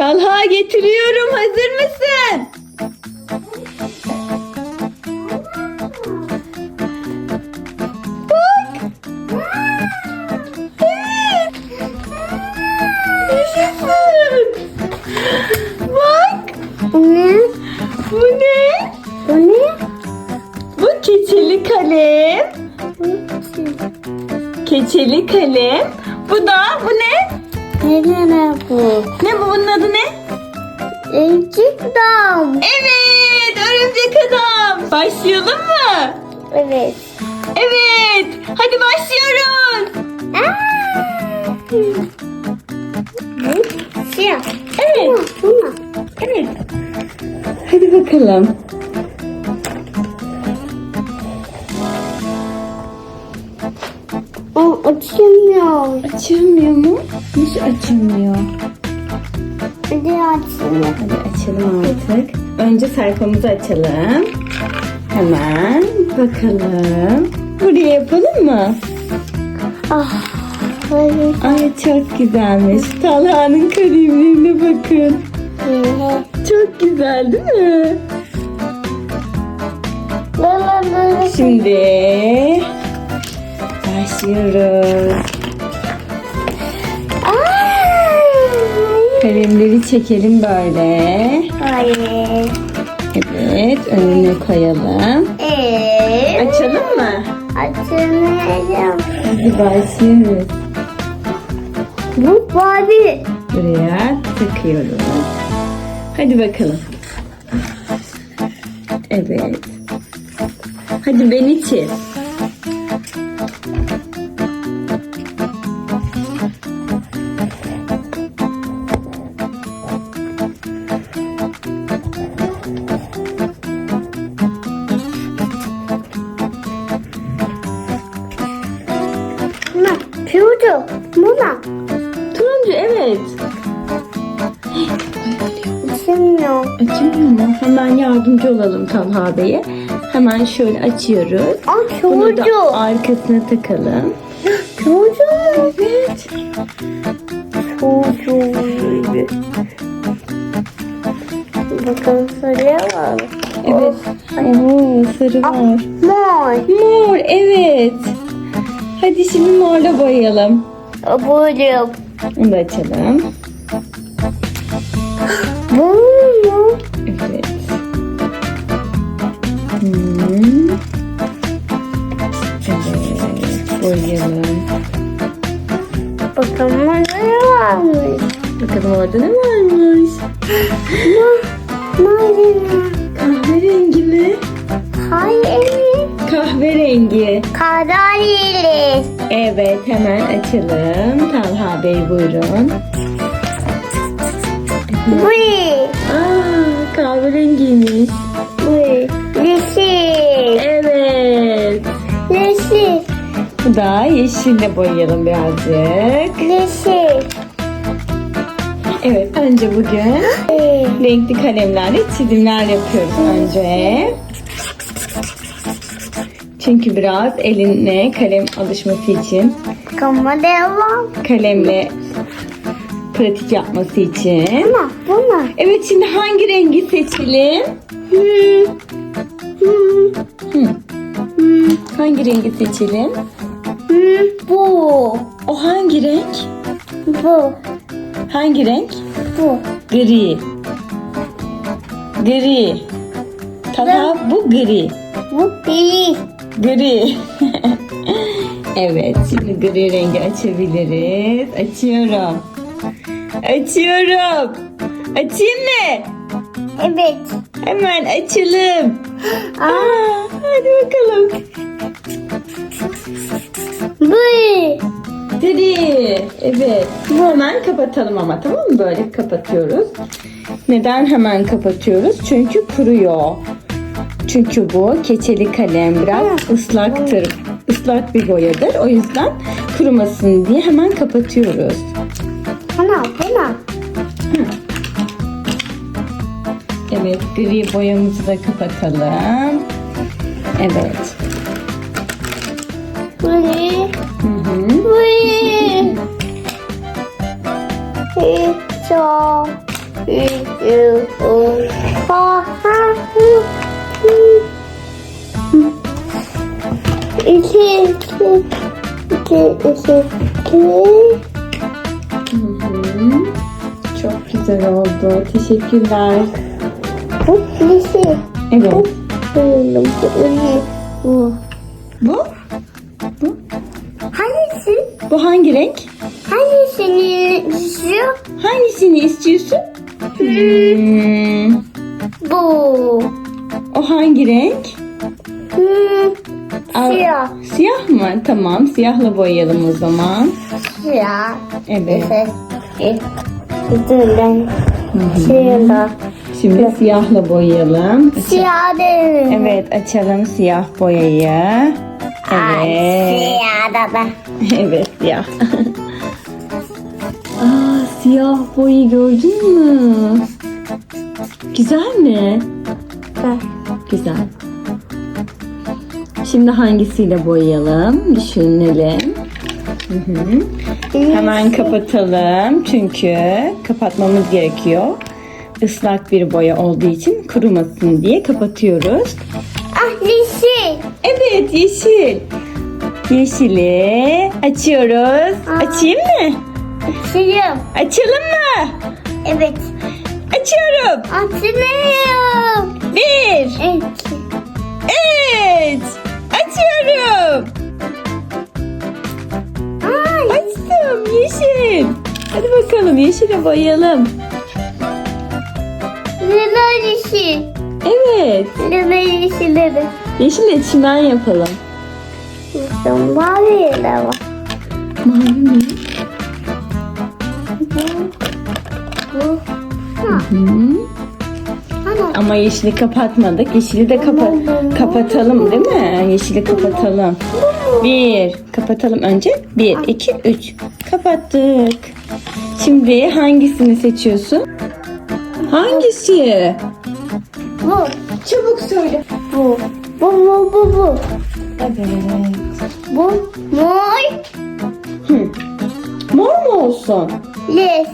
Talha getiriyorum. Hazır mısın? Bak. Evet. Yaşasın. Bak. Bu ne? Bu ne? Bu ne? Bu keçeli kalem. Keçeli kalem. Bu da bu ne? Ne bu? Ne bu bunun adı ne? Örümcek dam. Evet, örümcek adam. Başlayalım mı? Evet. Evet, hadi başlıyoruz. Siyah. Evet, evet. Hadi bakalım. Açılmıyor. Açılmıyor mu? Nasıl açılmıyor? Hadi açılıyor. Hadi açalım artık. Önce sayfamızı açalım. Hemen bakalım. Buraya yapalım mı? Ah. Böyle. Ay çok güzelmiş. Talha'nın kalemlerine bakın. Çok güzel değil mi? Şimdi başlıyoruz. Kalemleri çekelim böyle. Hayır. Evet, önüne koyalım. Evet. Açalım mı? Açılmayacağım. Hadi başlıyoruz. Bu Barbie. Buraya takıyoruz. Hadi bakalım. Evet. Hadi beni çiz. Yardımcı olalım Talha Bey'e. Hemen şöyle açıyoruz. Aa Bunu da arkasına takalım. Mu? Evet. Piyocu. Bakalım sarıya var. Evet. Oo, sarı var. Mor. Mor evet. Hadi şimdi morla boyayalım. Buldum. Onu da açalım. Bakalım orada ne varmış? Marina. Kahverengi mi? Hayır. Kahverengi. Kadarıyla. Evet hemen açalım. Talha Bey buyurun. Bu. Aa, kahverengiymiş. Bu. Yeşil. Evet. Yeşil. Bu da yeşille boyayalım birazcık. Yeşil. Evet önce bugün renkli kalemlerle çizimler yapıyoruz önce. Çünkü biraz eline kalem alışması için, devam. kalemle pratik yapması için. Buna. Buna. Evet şimdi hangi rengi seçelim? Hmm. Hmm. Hmm. hangi rengi seçelim? Hmm. Bu. O hangi renk? Bu. Hangi renk? Bu. Gri. Gri. Talha bu gri. Bu bir. Gri. evet şimdi gri rengi açabiliriz. Açıyorum. Açıyorum. Açayım mı? Evet. Hemen açalım. Aa. Aa, hadi bakalım. Evet. Hemen kapatalım ama tamam mı? Böyle kapatıyoruz. Neden hemen kapatıyoruz? Çünkü kuruyor. Çünkü bu keçeli kalem biraz ıslaktır. Islak bir boyadır. O yüzden kurumasın diye hemen kapatıyoruz. Buna. Buna. Evet, gri boyamızı da kapatalım. Evet. Bu. Hı hı. Bu. Çok. Ha hı, hı. İki, iki, iki, iki, iki. Çok güzel oldu. Teşekkürler. Bu lise. Evet. Bu. Bu? Bu? Hangisi? Bu hangi renk? Hangisini istiyor? Hangisini istiyorsun? Hmm. Bu. O hangi renk? Hmm, Al- Siyah. Siyah mı? Tamam. Siyahla boyayalım o zaman. siyah. Evet. Üzerinden siyah. Şimdi siyahla boyayalım. Siyah değil. Evet açalım siyah boyayı. Evet. Siyah da ben. evet siyah. Aa siyah boyu gördün mü? Güzel mi? Güzel. Şimdi hangisiyle boyayalım? Düşünelim. Hı hı. Hemen kapatalım çünkü kapatmamız gerekiyor. Islak bir boya olduğu için kurumasın diye kapatıyoruz. Ah yeşil. Evet yeşil. Yeşili açıyoruz. Açayım mı? Siyah. Açalım mı? Evet. Açıyorum. Açıyorum. Bir, İki. üç. Açıyorum. Ay. Açtım yeşil. Hadi bakalım yeşile boyayalım. Lila yeşil. Evet. Lila. Yeşil çimen yapalım. Mavi de var. Mavi mi? Hı. Ama yeşili kapatmadık. Yeşili de kapa kapatalım değil mi? Yeşili kapatalım. Bir. Kapatalım önce. Bir, iki, üç. Kapattık. Şimdi hangisini seçiyorsun? Hangisi? Bu. Çabuk söyle. Bu. Bu bu bu bu. Evet. Bu. Mor. Hı. Mor mu olsun? Yes.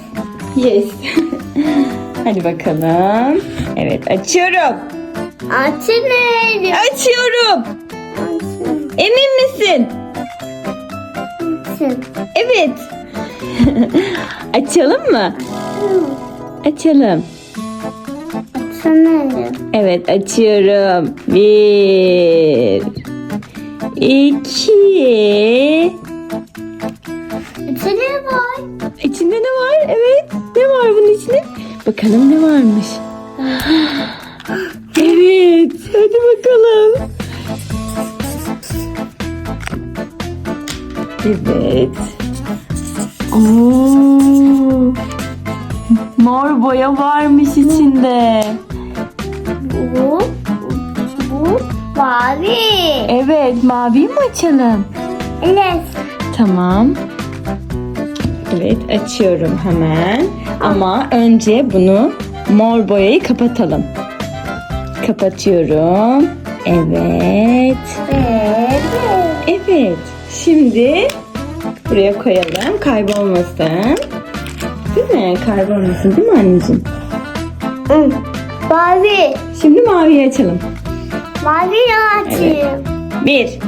Yes. Hadi bakalım. Evet açıyorum. Açın Açıyorum. Açın. Emin misin? Açın. Evet. Açalım mı? Açalım. Açın. Evet açıyorum. Bir. iki. İçine var. İçinde ne var? Evet. Bakalım ne varmış. Evet. Hadi bakalım. Evet. Oo. Mor boya varmış içinde. Bu. Bu. Mavi. Evet, mavi mi açalım? Evet. Tamam. Evet, açıyorum hemen. Ama önce bunu mor boyayı kapatalım. Kapatıyorum. Evet. Evet. Evet. Şimdi buraya koyalım. Kaybolmasın. Değil mi? Kaybolmasın değil mi anneciğim? Hı. Mavi. Şimdi maviyi açalım. Mavi açayım. Bir.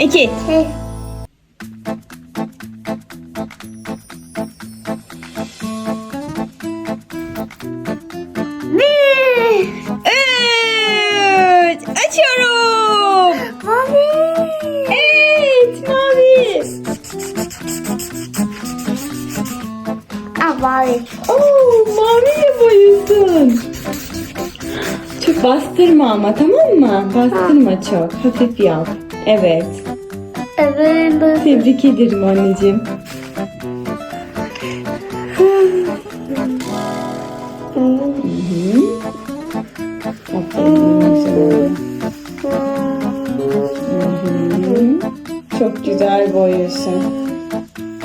iki. Evet. Bastırma ama tamam mı? Bastırma çok. Hafif yap. Evet. Evet. Tebrik ederim anneciğim. Hı hı. Aferin güzel. Hı hı. Çok güzel boyuyorsun.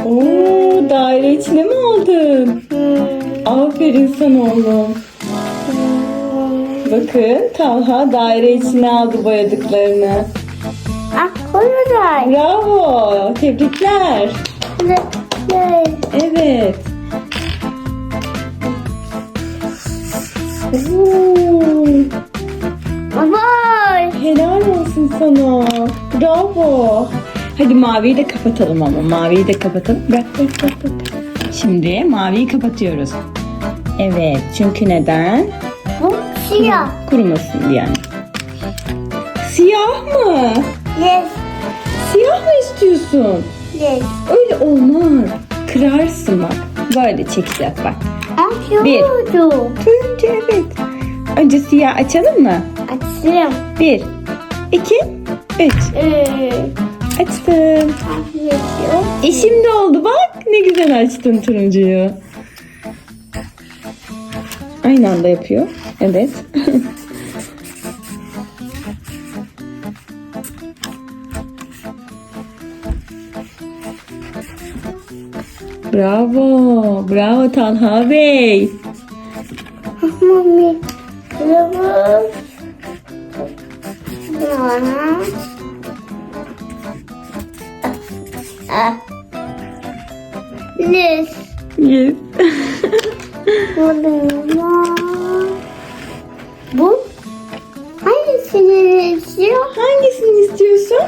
Oo, daire içine mi aldın? Aferin sana oğlum. Bakın Talha daire içine aldı boyadıklarını. Ah koyacağım. Bravo. Tebrikler. Ne? Evet. Baba. helal olsun sana. Bravo. Hadi maviyi de kapatalım ama. Maviyi de kapatalım. Bırak bırak bırak. bırak. Şimdi maviyi kapatıyoruz. Evet. Çünkü neden? Bu siyah. Kurumasın yani. Siyah mı? Yes. Siyah mı istiyorsun? Yes. Öyle olmaz. Kırarsın bak. Böyle çekeceğiz bak. Bir. Turuncu evet. Önce siyah açalım mı? Açayım. Bir, iki, üç. Ee, Açtım. E şimdi oldu bak. Ne güzel açtın turuncuyu. Aynı anda yapıyor. Evet. Bravo. Bravo Talha Bey. Mami. Kılavuz. Bana. Ah. Yes. Burada Hangisini istiyor? Hangisini istiyorsun?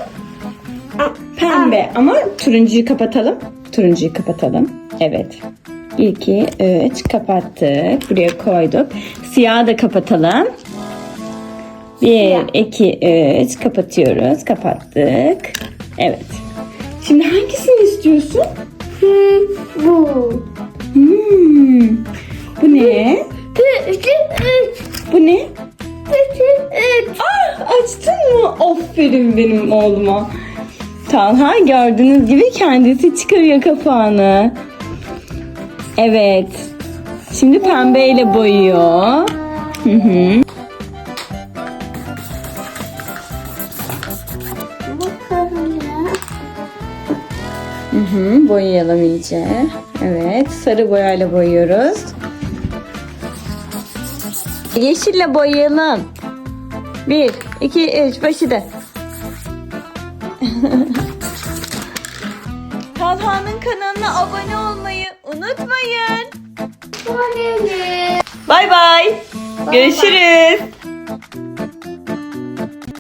Pembe ama turuncuyu kapatalım. Turuncuyu kapatalım. Evet. 2, 3 kapattık. Buraya koyduk. Siyahı da kapatalım. 1, 2, 3 kapatıyoruz. Kapattık. Evet. Şimdi hangisini istiyorsun? Hmm, bu. Hmm. Bu ne? Bu ne? Açtın mı? Aferin benim oğluma. Talha gördüğünüz gibi kendisi çıkarıyor kapağını. Evet. Şimdi pembeyle boyuyor. Hı hı. Hı hı. Boyayalım iyice. Evet. Sarı boyayla boyuyoruz. Yeşille boyayalım. Bir, iki, üç. Başladı. Talha'nın kanalına abone olmayı unutmayın. Bu ne? Bay bay. Görüşürüz.